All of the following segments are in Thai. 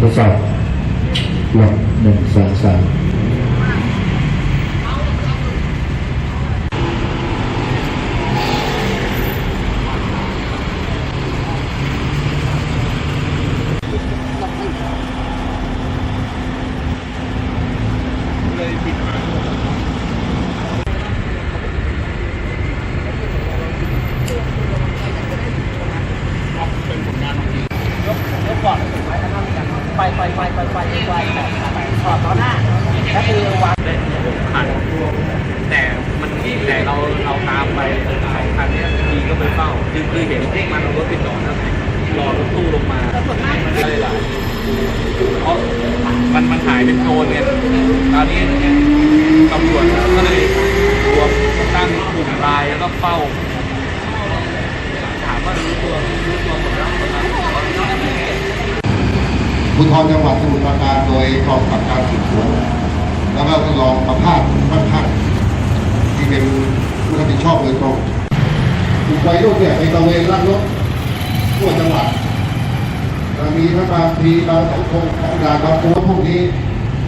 ทดสอบหลักหนึ่งสองสาม ไฟไฟไฟไฟไฟไฟถอดล้อหน้าแล้วคือวางได้หกคันแต่มันแต่เราเราตามไปสองคันเนี้ยทีก็ไปเฝ้าคือคือเห็นพวกมันเอารถไปจอดแล้วรอรถตู้ลงมาได้หลายเพราะมันมันหายเป็นโจรเนี่ยตอนนี้ตำรวจก็เลยรวมตั้งกลุ่มไลน์แล้วก็เฝ้า ถามว่ารู้ตัวรู้ตัวหมดแล้วหมดแล้ว ภูธรจังหวัดสมุทรปราการโดยกองกับการสืบสวน แล้วก็รองประภาสบ้านพักที่เป็นผู้รับผิดชอบโดยตรงกลุ่มวัยรุ่นเนี่ยไปตระเวนลักรถทั่วจังหวัดแล้วมีทั้งบางพลีบางสังคมของด่านบางปูพวกนี้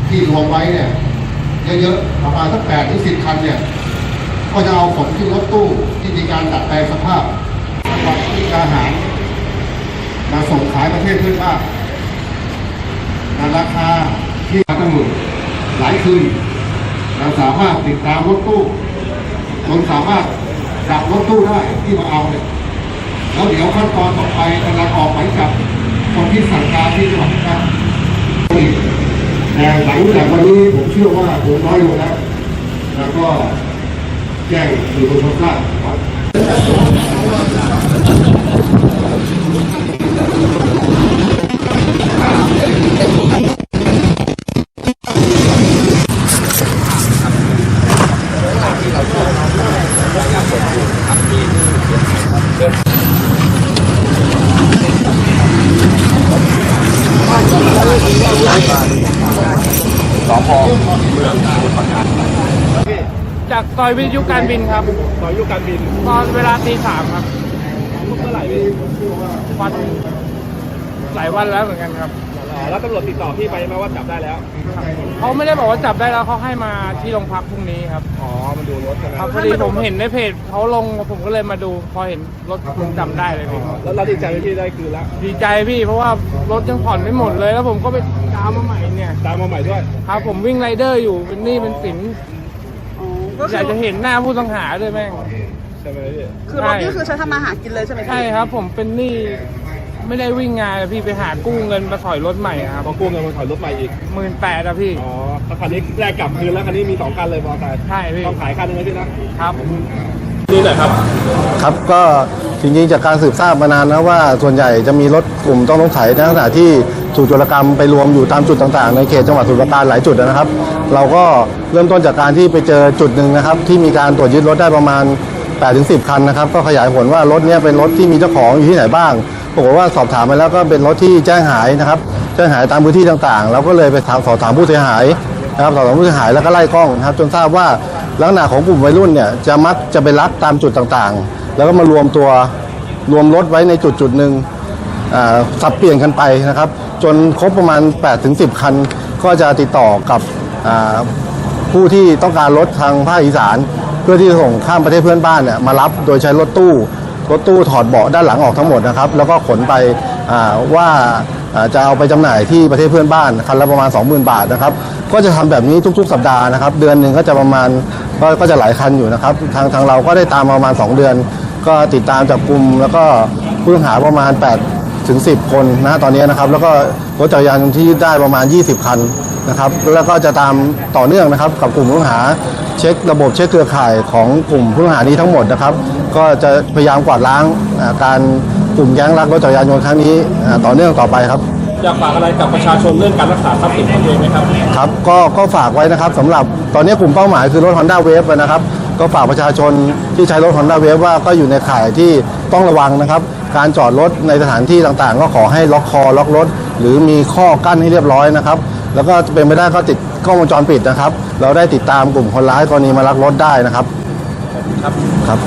ที่รวมไว้เนี่ยเยอะๆประมาณสักแปดถึงสิบคันเนี่ยก็จะเอาขนขึ้นรถตู้ที่มีการดัดแปลงสภาพกับที่กาหารมาส่งขายประเทศเพื่อนบ้าน ในราคาที่ตั้งหมื่นหลายคืนเราสามารถติดตามรถตู้จนสามารถดับรถตู้ได้ที่มาเอาเนี่ยแล้วเดี๋ยวขั้นตอนต่อไปกำลังออกหมายจับคนที่สั่งการที่จังหวัดนะครับแต่หลังจากวันนี้ผมเชื่อว่าผมน้อยลงแล้ว แล้วก็แจ้งสื่อมวลชนทราบครับ จากซอยวิทยุการบินครับต่อยุการบิน ตอนเวลาตีสามครับเมื่อไหร่พี่วัน หลายวันแล้วเหมือนกันครับแล้วตำรวจติดต่อพี่ไปไหมาว่าจับได้แล้ว เขาไม่ได้บอกว่าจับได้แล้วเขาให้มาที่โรงพักพรุ่งนี้ครับ อ๋อ มันดูรถใช่ไหมครับพอดีผมเห็นในเพจเขาลงผมก็เลยมาดู พอเห็นรถผมจำได้เลยพี่แล้วเราดีใจที่ได้คืนแล้ว ดีใจพี่เพราะว่ารถยังผ่อนไม่หมดเลย แล้วผมก็ไปตามมาใหม่เนี่ยตามมาใหม่ด้วยครับผมวิ่งไรเดอร์อยู่เป็นหนี้เป็นสินอ๋อก็อคืยากอจะเห็นหน้าผู้ต้องหาด้วยแม่งใช่ไหมพี่คือรถนี่คือใช้ทำมาหากินเลยใช่ไหมพี่ใช่ครับ ผมเป็นหนี้ ไม่ได้วิ่งงานเลยพี่ไปหากู้เงินมาถอยรถใหม่ครับพอกู้เงินมันถอยรถใหม่อีก หมื่นแปดอะพี่ อ๋อแล้วคันนี้แรกกลับคืนแล้วคันนี้มีสองคันเลยมอเตอร์ไซค์ใช่พี่ ต้องขายคันหนึงเลยพี่นะครับ นี่แหละครับ ครับก็จริงๆจากการสืบทราบมานานนะว่าส่วนใหญ่จะมีรถกลุ่มต้องสงสัยในลักษณะที่ถูกโจรกรรมไปรวมอยู่ตามจุดต่างๆ ในเขตจังหวัดสมุทรปราการหลายจุดนะครับ เราก็เริ่มต้นจากการที่ไปเจอจุดหนึ่งนะครับ ที่มีการตรวจยึดรถได้ประมาณ 8-10 คันนะครับ ก็ขยายผลว่ารถเนี้เป็นรถที่มีเจ้าของอยู่ที่ไหนบ้างปรากฏว่าสอบถามไปแล้วก็เป็นรถที่แจ้งหายนะครับแจ้งหายตามพื้นที่ต่างๆเราก็เลยไปถามสอบถามผู้เสียหายนะครับสอบถามผู้เสียหายแล้วก็ไล่กล้องนะครับ จนทราบว่าลักษณะของกลุ่มวัยรุ่นเนี่ยจะมักจะไปลักตามจุดต่างๆ แล้วก็มารวมตัวรวมรถไว้ในจุดจุดหนึ่งสับเปลี่ยนกันไปนะครับ จนครบประมาณ8-10 คัน ก็จะติดต่อกับผู้ที่ต้องการรถทางภาคอีสาน เพื่อที่จะส่งข้ามประเทศเพื่อนบ้านเนี่ยมารับโดยใช้รถตู้รถตู้ถอดเบาะด้านหลังออกทั้งหมดนะครับ แล้วก็ขนไปว่าจะเอาไปจำหน่ายที่ประเทศเพื่อนบ้านคันละประมาณ 20,000 บาทนะครับ ก็จะทำแบบนี้ทุก ๆ สัปดาห์นะครับ เดือนหนึ่งก็จะประมาณก็จะหลายคันอยู่นะครับ ทางทางเราก็ได้ตามประมาณ 2 เดือน ก็ติดตามจับกลุ่มแล้วก็ผู้ต้องหาประมาณ 8 ถึง 10 คนนะตอนนี้นะครับ แล้วก็รถจักรยานยนต์ที่ยึดได้ประมาณ 20 คันนะครับ แล้วก็จะตามต่อเนื่องนะครับกับกลุ่มผู้ต้องหาเช็คระบบเช็คเครือข่ายของกลุ่มผู้ต้องหานี้ทั้งหมดนะครับ ก็จะพยายามกวาดล้างอ่าการกลุ่มแก๊งลักรถจักรยานยนต์ครั้งนี้อ่าต่อเนื่องต่อไปครับอยากฝากอะไรกับประชาชนเรื่องการรักษาทรัพย์สินของตัวเองไหมครับครับก็ก็ฝากไว้นะครับสำหรับตอนนี้กลุ่มเป้าหมายคือรถ Honda Wave นะครับ ก็ฝากประชาชนที่ใช้รถ Honda Wave ว่าก็อยู่ในข่ายที่ต้องระวังนะครับ การจอดรถในสถานที่ต่างๆ ก็ขอให้ล็อกคอล็อกรถ หรือมีข้อกั้นให้เรียบร้อยนะครับ แล้วก็เป็นไปได้ก็ติดกล้องวงจรปิดนะครับ เราได้ติดตามกลุ่มคนร้ายกรณีมาลักรถได้นะครับ ครับครับ